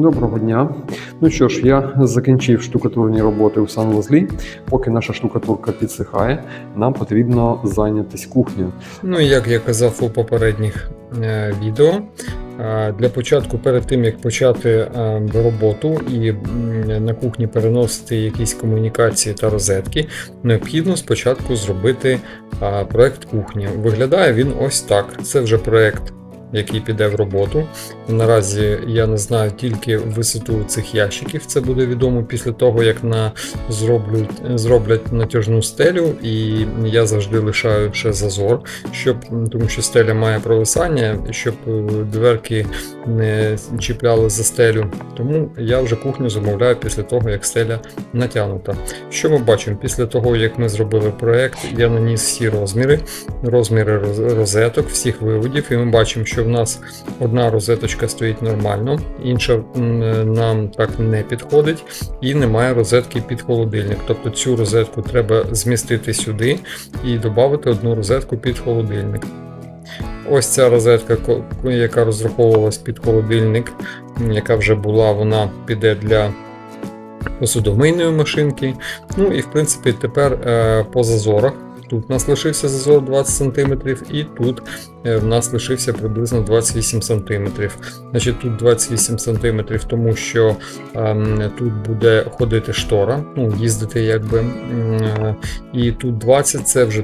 Доброго дня. Ну що ж, я закінчив штукатурні роботи у санвузлі. Поки наша штукатурка підсихає, нам потрібно зайнятися кухнею. Ну, як я казав у попередніх е, відео, е, для початку, перед тим як почати е, роботу і на кухні переносити якісь комунікації та розетки, необхідно спочатку зробити е, проект кухні. Виглядає він ось так. Це вже проект. Який піде в роботу. Наразі я не знаю тільки висоту цих ящиків. Це буде відомо після того, як на зроблять, зроблять натяжну стелю, і я завжди лишаю ще зазор, щоб тому що стеля має провисання, щоб е, дверки не чіпляли за стелю. Тому я вже кухню замовляю після того, як стеля натягнута. Що ми бачимо? Після того, як ми зробили проект, я наніс всі розміри, розміри розеток, всіх виводів, і ми бачимо, що в нас одна розеточка стоїть нормально, інша нам так не підходить, і немає розетки під холодильник. Тобто цю розетку треба змістити сюди і додати одну розетку під холодильник. Ось ця розетка, яка розраховувалась під холодильник, яка вже була, вона піде для посудомийної машинки. Ну і в принципі тепер е, по зазорах. Тут у нас лишився зазор 20 см, і тут е, в нас лишився приблизно 28 см. Значить, тут 28 см, тому що ем, тут буде ходити штора, ну, їздити якби. е, І тут 20 це вже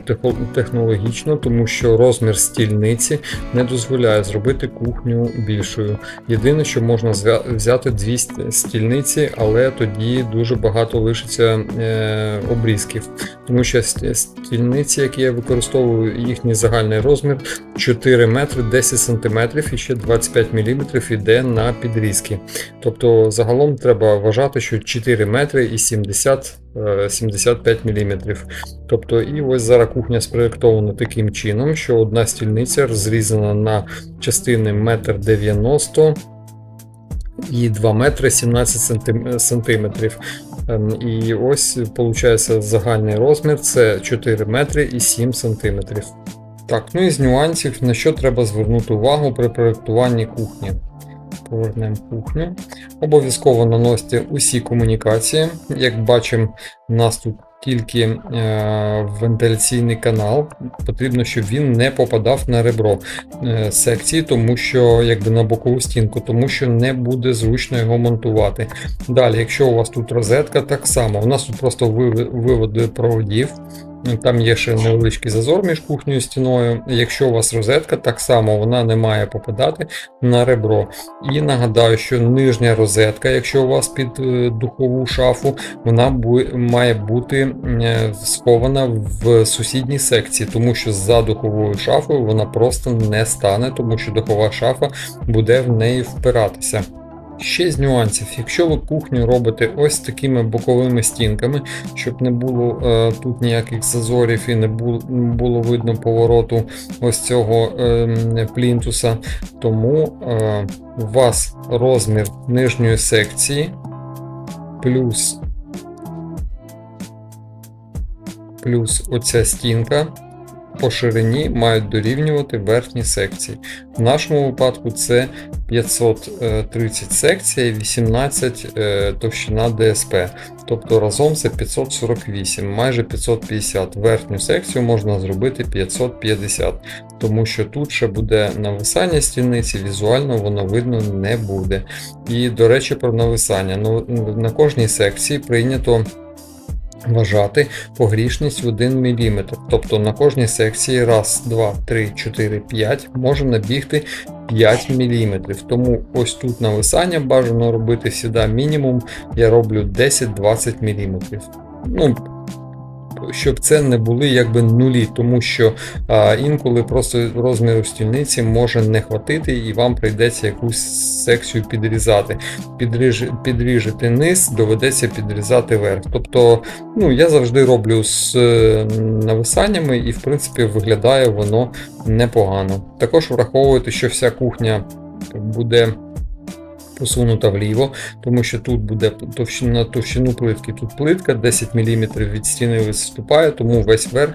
технологічно, тому що розмір стільниці не дозволяє зробити кухню більшою. Єдине, що можна взяти дві стільниці, але тоді дуже багато лишиться е, обрізків. Тому що стільниці, які я використовую, їхній загальний розмір 4 метри 10 сантиметрів і ще 25 мм йде на підрізки. Тобто загалом треба вважати, що 4 метри і 70 е, 75 мм. Тобто, і ось зараз кухня спроєктована таким чином, що одна стільниця розрізана на частини 1,90 м і 2 метри 17 сантиметрів. Ем, І ось виходить загальний розмір це 4 метри і 7 сантиметрів. Так, ну і з нюансів, на що треба звернути увагу при проєктуванні кухні. Повернемо кухню. Обов'язково наносьте усі комунікації. Як бачимо, у нас тут тільки е, вентиляційний канал. Потрібно, щоб він не попадав на ребро е, секції, тому що якби на бокову стінку, тому що не буде зручно його монтувати. Далі, якщо у вас тут розетка, так само. У нас тут просто виводи проводів. Там є ще невеличкий зазор між кухнею і стіною. Якщо у вас розетка, так само вона не має попадати на ребро. І нагадаю, що нижня розетка, якщо у вас під е, духову шафу, вона має бути е, схована в сусідній секції, тому що за духовою шафою вона просто не стане, тому що духова шафа буде в неї впиратися. Ще з нюансів, якщо ви кухню робите ось такими боковими стінками, щоб не було е, тут ніяких зазорів і не було, видно повороту ось цього е, плінтуса, тому е, у вас розмір нижньої секції плюс, плюс оця стінка по ширині мають дорівнювати верхній секції. В нашому випадку це 530 секція і 18 е, товщина ДСП. Тобто разом це 548, майже 550. Верхню секцію можна зробити 550, тому що тут ще буде нависання стільниці, візуально воно видно не буде. І, до речі, про нависання. Ну, на кожній секції прийнято. Вважати погрішність в 1 мм. Тобто на кожній секції раз, 2, 3, 4, 5 може набігти 5 мм. Тому ось тут нависання бажано робити сюди мінімум. Я роблю 10-20 мм. Ну, щоб це не були якби нулі, тому що а, інколи просто розміру стільниці може не хватити, і вам прийдеться якусь секцію підрізати. Підріж, підріжете низ, доведеться підрізати верх. Тобто, ну, я завжди роблю з е, нависаннями, і в принципі виглядає воно непогано. Також враховуйте, що вся кухня буде посунута вліво, тому що тут буде товщина, товщину плитки. Тут плитка 10 мм від стіни виступає, тому весь верх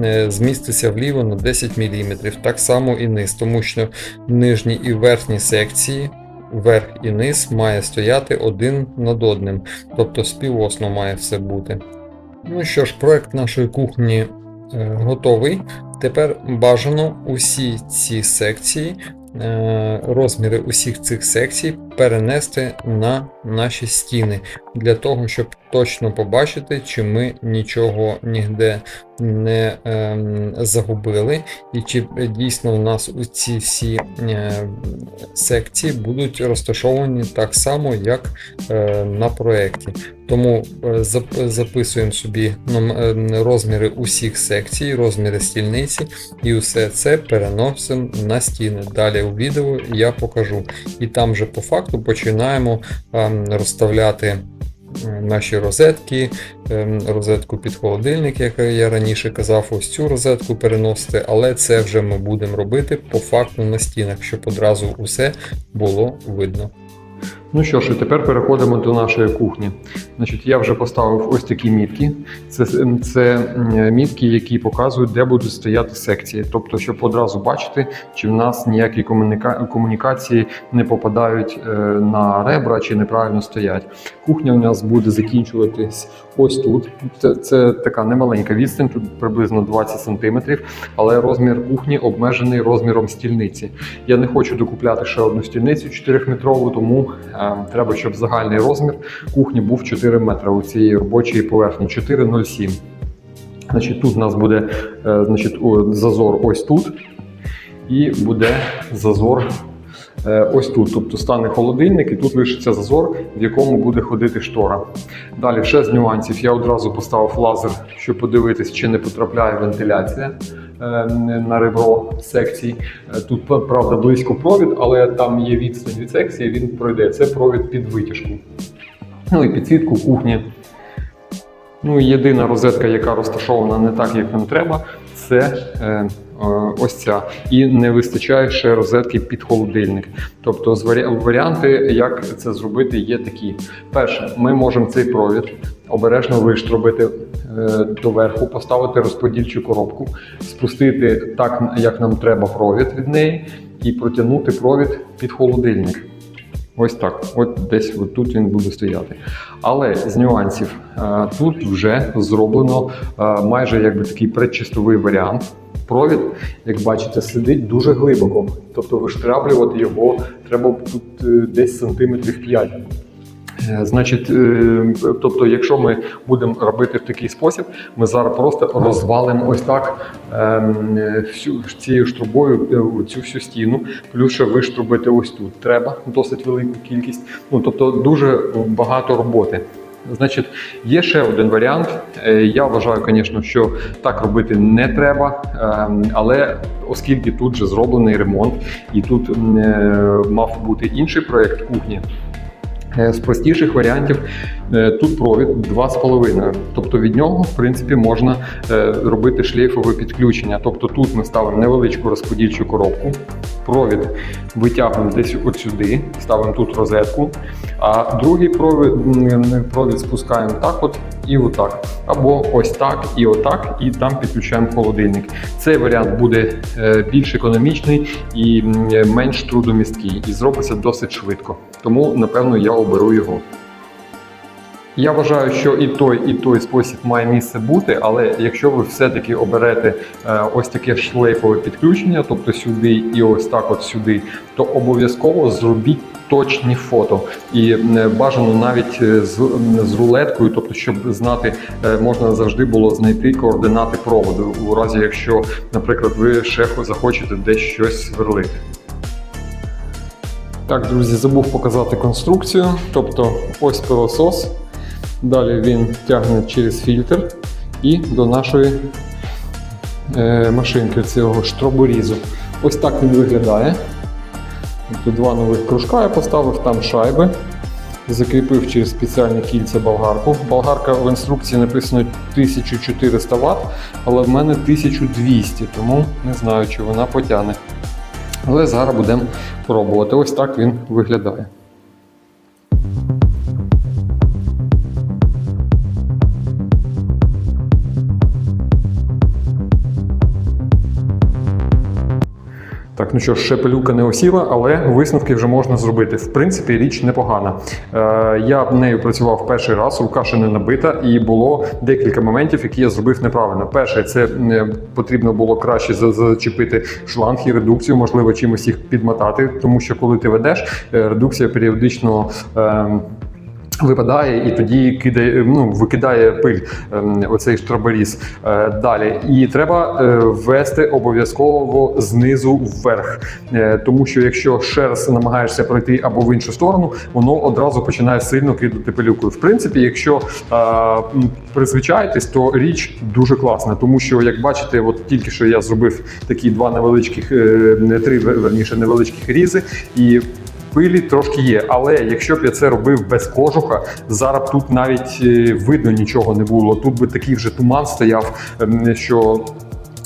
е, зміститься вліво на 10 мм. Так само і низ, тому що нижні і верхні секції верх і низ має стояти один над одним, тобто співосно має все бути. Ну що ж, проект нашої кухні е, готовий. Тепер бажано усі ці секції, е, розміри усіх цих секцій перенести на наші стіни для того, щоб точно побачити, чи ми нічого ніде не ем, загубили, і чи дійсно у нас у ці всі е, секції будуть розташовані так само, як е, на проєкті. Тому е, записуємо собі е, розміри усіх секцій, розміри стільниці, і усе це переносимо на стіни. Далі у відео я покажу. І там же по факту починаємо ем, розставляти наші розетки, ем, розетку під холодильник, як я раніше казав, ось цю розетку переносити, але це вже ми будемо робити по факту на стінах, щоб одразу усе було видно. Ну що ж, і тепер переходимо до нашої кухні. Значить, я вже поставив ось такі мітки. Це, це мітки, які показують, де будуть стояти секції. Тобто, щоб одразу бачити, чи в нас ніякі комуніка... комунікації не попадають е, на ребра чи неправильно стоять. Кухня у нас буде закінчуватись ось тут. Це, це така немаленька відстань, тут приблизно 20 см, але розмір кухні обмежений розміром стільниці. Я не хочу докупляти ще одну стільницю 4-метрову, тому треба, щоб загальний розмір кухні був 4 метри у цієї робочої поверхні 4,07. Значить, тут у нас буде е, значить, зазор ось тут, і буде зазор ось тут. Тобто стане холодильник, і тут лишиться зазор, в якому буде ходити штора. Далі, ще з нюансів, я одразу поставив лазер, щоб подивитись, чи не потрапляє вентиляція е, на ребро секцій. Е, Тут правда близько провід, але там є відстань від секції, він пройде. Це провід під витяжку. Ну і підсвітку кухні. Ну і єдина розетка, яка розташована не так, як нам треба, це е, е, ось ця. І не вистачає ще розетки під холодильник. Тобто варіанти, як це зробити, є такі. Перше, ми можемо цей провід обережно виштробити е, доверху, поставити розподільчу коробку, спустити так, як нам треба провід від неї, і протягнути провід під холодильник. Ось так, от десь от тут він буде стояти. Але з нюансів е, тут вже зроблено е, майже якби такий предчистовий варіант. Провід, як бачите, сидить дуже глибоко. Тобто виштраблювати його треба тут е, десь сантиметрів 5. Е, Значить, е, тобто, якщо ми будемо робити в такий спосіб, ми зараз просто розвалимо ось так ем, всю цією штрубою е, цю всю стіну, плюс ще виштрубити ось тут. Треба досить велику кількість. Ну тобто дуже багато роботи. Значить, є ще один варіант. Я вважаю, звісно, що так робити не треба, ем, але оскільки тут же зроблений ремонт, і тут мав бути інший проєкт кухні. Е, З простіших варіантів тут провід 2,5. Тобто від нього, в принципі, можна е, робити шлейфове підключення. Тобто тут ми ставимо невеличку розподільчу коробку, провід витягуємо десь от сюди, ставимо тут розетку, а другий провід, провід спускаємо так от і отак. Або ось так і отак, і там підключаємо холодильник. Цей варіант буде е, більш економічний і менш трудомісткий, і зробиться досить швидко. Тому, напевно, я оберу його. Я вважаю, що і той, і той спосіб має місце бути, але якщо ви все-таки оберете е, ось таке шлейфове підключення, тобто сюди і ось так от сюди, то обов'язково зробіть точні фото. І е, бажано навіть е, з, з рулеткою, тобто, щоб знати, можна завжди було знайти координати проводу, у разі якщо, наприклад, ви ще захочете десь щось сверлити. Так, друзі, забув показати конструкцію. Тобто ось пилосос. Далі він тягне через фільтр і до нашої е, машинки цього штроборізу. Ось так він виглядає. Тут два нових кружка я поставив, там шайби. Закріпив через спеціальні кільця болгарку. Болгарка в інструкції написано 1400 Вт, але в мене 1200, тому не знаю, чи вона потягне. Але зараз будемо пробувати. Ось так він виглядає. Так, ну що ж, ще пилюка не осіла, але висновки вже можна зробити. В принципі, річ непогана. Е, я нею працював перший раз, рука ще не набита, і було декілька моментів, які я зробив неправильно. Перше, це е, потрібно було краще за- зачепити шланг і редукцію, можливо, чимось їх підмотати, тому що коли ти ведеш, е, редукція періодично. Е, Випадає і тоді кидає, ну, викидає пиль ем, оцей штроборіз. Е, далі. І треба е, ввести обов'язково знизу вверх. Е, тому що якщо раз намагаєшся пройти або в іншу сторону, воно одразу починає сильно кидати пилюкою. В принципі, якщо м, призвичаєтесь, то річ дуже класна, тому що, як бачите, от тільки що я зробив такі два невеличких, не три верніше невеличких різи, і Пилі трошки є, але якщо б я це робив без кожуха, зараз б тут навіть е, видно нічого не було. Тут би такий вже туман стояв, ем, що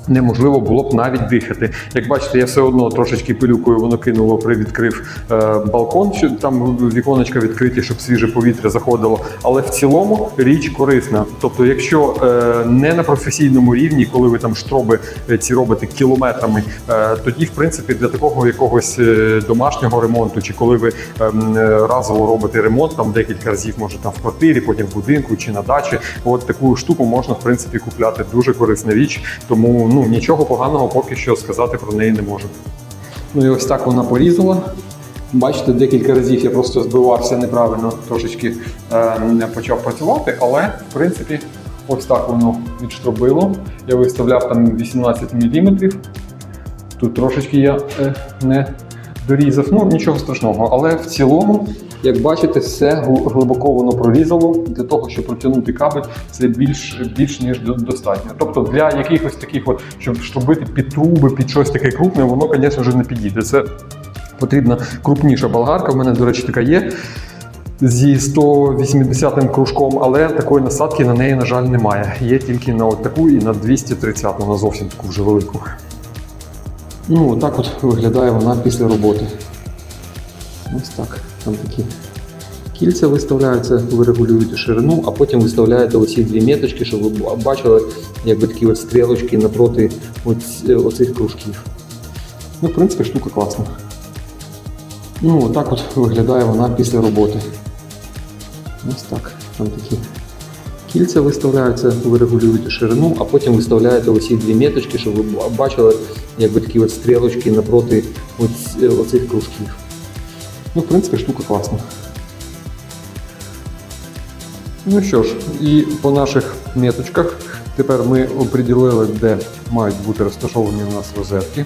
неможливо було б навіть дихати. Як бачите, я все одно трошечки пилюкою воно кинуло, привідкрив е, балкон, там віконечка відкриті, щоб свіже повітря заходило. Але в цілому річ корисна. Тобто, якщо е, не на професійному рівні, коли ви там штроби е, ці робите кілометрами, тоді, в принципі, для такого якогось домашнього ремонту, чи коли ви ем, разово робите ремонт, там декілька разів, може там в квартирі, потім в будинку чи на дачі, от таку штуку можна в принципі купляти. Дуже корисна річ, тому ну нічого поганого поки що сказати про неї не можу. Ну і ось так вона порізала. Бачите, декілька разів я просто збивався неправильно, трошечки е, не почав працювати, але в принципі ось так воно відштробило. Я виставляв там 18 мм. Тут трошечки я е, не дорізав, ну нічого страшного. Але в цілому, як бачите, все глибоко воно прорізало. Для того, щоб протягнути кабель, це більш, більш ніж достатньо. Тобто для якихось таких, от, щоб штробити під труби, під щось таке крупне, воно, звісно ж, не підійде. Це потрібна крупніша болгарка. В мене, до речі, така є. Зі 180 кружком, але такої насадки на неї, на жаль, немає. Є тільки на от таку і на 230, на зовсім таку вже велику. Ну, отак от виглядає вона після роботи. Ось так. Там такі кільця виставляються, ви регулюєте ширину, а потім виставляєте оці дві меточки, щоб ви бачили, якби такі от стрілочки напроти оць- оцих кружків. Ну, в принципі, штука класна. Ну, отак от виглядає вона після роботи. Ось так. Там такі кільця виставляються, ви регулюєте ширину, а потім виставляєте оці дві меточки, щоб ви бачили, якби такі от стрілочки напроти оць- оцих кружків. Ну, в принципі, штука класна. Ну що ж, і по наших меточках тепер ми оприділили, де мають бути розташовані у нас розетки.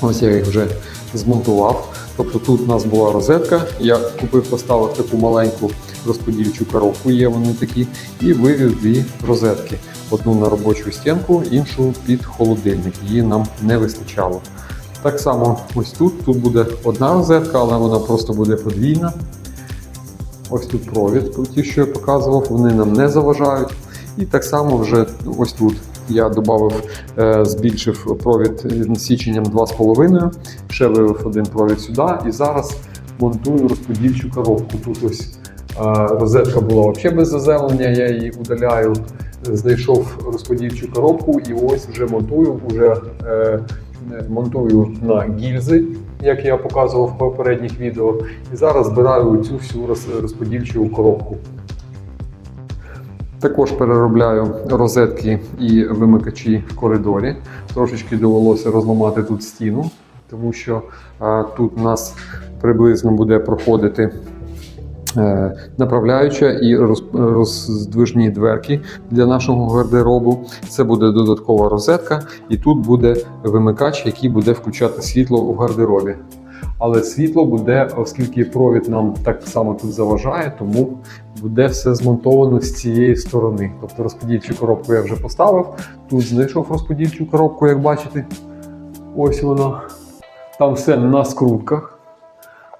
Ось я їх вже змонтував. Тобто тут у нас була розетка, я купив, поставив таку маленьку розподільчу коробку, є вони такі, і вивів дві розетки. Одну на робочу стінку, іншу під холодильник. Її нам не вистачало. Так само ось тут. Тут буде одна розетка, але вона просто буде подвійна. Ось тут провід, ті, що я показував, вони нам не заважають. І так само вже ось тут я додав, е, збільшив провід січенням 2,5, ще вивів один провід сюди і зараз монтую розподільчу коробку. Тут ось е, розетка була взагалі без заземлення, я її удаляю. Знайшов розподільчу коробку і ось вже монтую, вже е, монтую на гільзи, як я показував в попередніх відео. І зараз збираю цю всю роз- розподільчу коробку. Також переробляю розетки і вимикачі в коридорі. Трошечки довелося розламати тут стіну, тому що а, тут у нас приблизно буде проходити направляюча і роздвижні дверки для нашого гардеробу. Це буде додаткова розетка, і тут буде вимикач, який буде включати світло у гардеробі. Але світло буде, оскільки провід нам так само тут заважає, тому буде все змонтовано з цієї сторони. Тобто розподільчу коробку я вже поставив. Тут знайшов розподільчу коробку, як бачите. Ось вона. Там все на скрутках.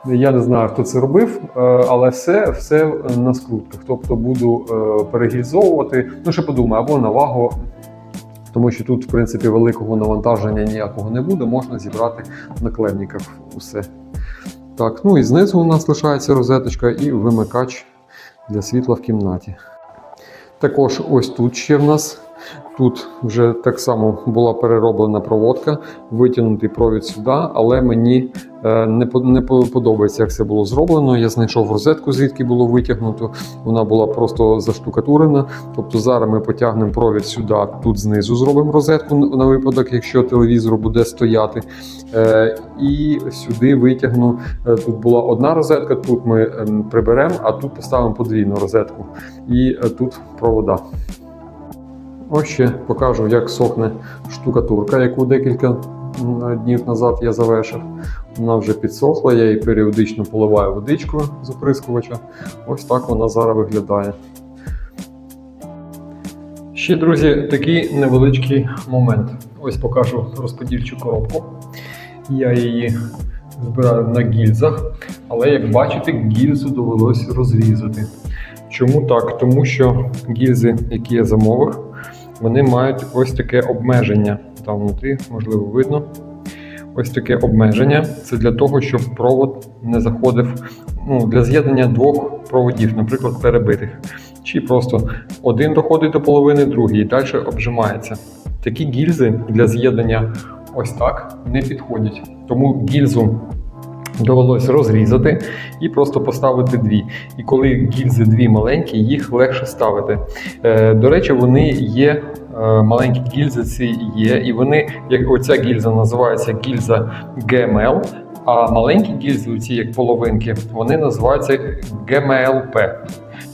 Я не знаю, хто це робив, е, але все, все на скрутках. Тобто буду е, перегільзовувати, ну ще подумаю, або на вагу, тому що тут, в принципі, великого навантаження ніякого не буде, можна зібрати на клемниках усе. Так, ну і знизу у нас лишається розеточка і вимикач для світла в кімнаті. Також ось тут ще в нас Тут вже так само була перероблена проводка, витягнутий провід сюди, але мені е, не, по- не по- подобається, як це було зроблено. Я знайшов розетку, звідки було витягнуто. Вона була просто заштукатурена. Тобто зараз ми потягнемо провід сюди, тут знизу зробимо розетку на випадок, якщо телевізор буде стояти. Е, і сюди витягну. е, Тут була одна розетка, тут ми ем, приберемо, а тут поставимо подвійну розетку. І тут провода. Ось ще покажу, як сохне штукатурка, яку декілька днів назад я завершив. Вона вже підсохла, я її періодично поливаю водичкою з оприскувача. Ось так вона зараз виглядає. Ще, друзі, такий невеличкий момент. Ось покажу розподільчу коробку. Я її збираю на гільзах, але як бачите, гільзу довелось розрізати. Чому так? Тому що гільзи, які я замовив, вони мають ось таке обмеження. Там внутрі, можливо, видно. Ось таке обмеження. Це для того, щоб провод не заходив ну, для з'єднання двох проводів, наприклад, перебитих. Чи просто один доходить до половини, другий і далі обжимається. Такі гільзи для з'єднання ось так не підходять. Тому гільзу довелось розрізати і просто поставити дві. І коли гільзи дві маленькі, їх легше ставити. Е, до речі, вони є. е, Маленькі гільзи ці є, і вони, як оця гільза називається гільза GML, а маленькі гільзи, оці як половинки, вони називаються GMLP.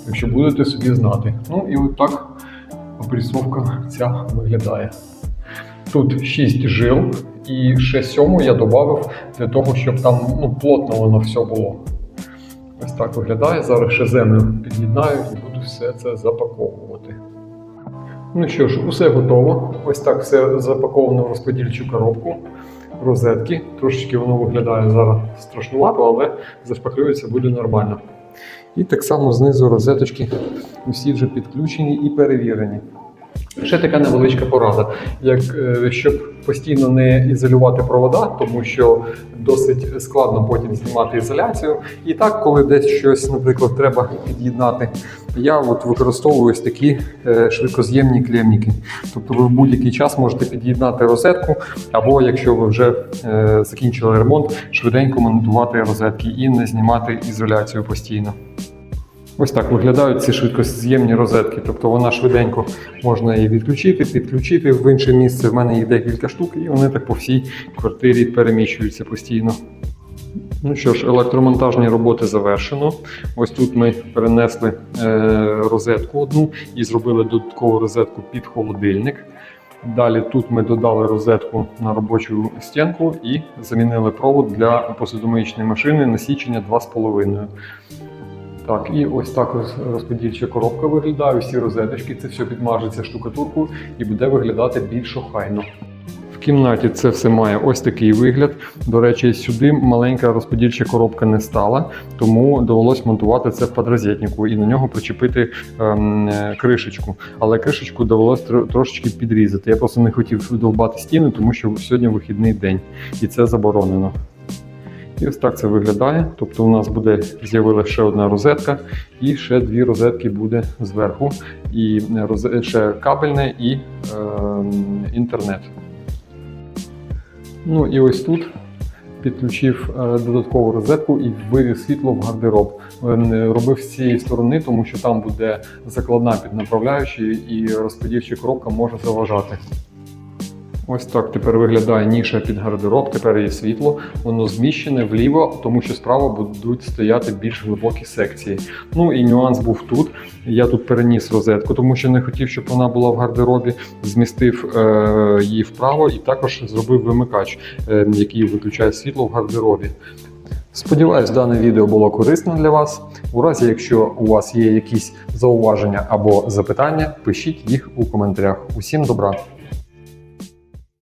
Якщо будете собі знати. Ну і от так опресовка ця виглядає. Тут 6 жил, і ще сьому я додав для того, щоб там ну, плотно воно все було. Ось так виглядає. Зараз ще землю під'єднаю і буду все це запаковувати. Ну що ж, усе готово. Ось так все запаковано в розподільчу коробку. Розетки. Трошечки воно виглядає зараз страшнувато, але зашпаклюється буде нормально. І так само знизу розеточки усі вже підключені і перевірені. Ще така невеличка порада, як е, щоб постійно не ізолювати провода, тому що досить складно потім знімати ізоляцію. І так, коли десь щось, наприклад, треба під'єднати, я от використовую ось такі е, швидкоз'ємні клемніки. Тобто ви в будь-який час можете під'єднати розетку, або якщо ви вже е, закінчили ремонт, швиденько монтувати розетки і не знімати ізоляцію постійно. Ось так виглядають ці швидкоз'ємні розетки. Тобто вона швиденько можна її відключити, підключити в інше місце. В мене їх декілька штук, і вони так по всій квартирі переміщуються постійно. Ну що ж, електромонтажні роботи завершено. Ось тут ми перенесли е, розетку одну і зробили додаткову розетку під холодильник. Далі тут ми додали розетку на робочу стінку і замінили провод для посудомиючної машини на січення 2,5. Так, і ось так розподільча коробка виглядає. Всі розеточки, це все підмажеться штукатуркою і буде виглядати більш охайно. В кімнаті це все має ось такий вигляд. До речі, сюди маленька розподільча коробка не стала, тому довелось монтувати це в подрозетнику і на нього причепити ем, кришечку. Але кришечку довелось тро- трошечки підрізати. Я просто не хотів довбати стіни, тому що сьогодні вихідний день і це заборонено. І ось так це виглядає. Тобто у нас буде з'явилася ще одна розетка, і ще дві розетки буде зверху. І розе- ще кабельне і е, інтернет. Ну і ось тут підключив е, додаткову розетку і вивів світло в гардероб. Е, Робив з цієї сторони, тому що там буде закладна під направляючий і розподільча коробка може заважати. Ось так тепер виглядає ніша під гардероб, тепер є світло, воно зміщене вліво, тому що справа будуть стояти більш глибокі секції. Ну і нюанс був тут. Я тут переніс розетку, тому що не хотів, щоб вона була в гардеробі, змістив е, її вправо і також зробив вимикач, е, який виключає світло в гардеробі. Сподіваюсь, дане відео було корисним для вас. У разі, якщо у вас є якісь зауваження або запитання, пишіть їх у коментарях. Усім добра!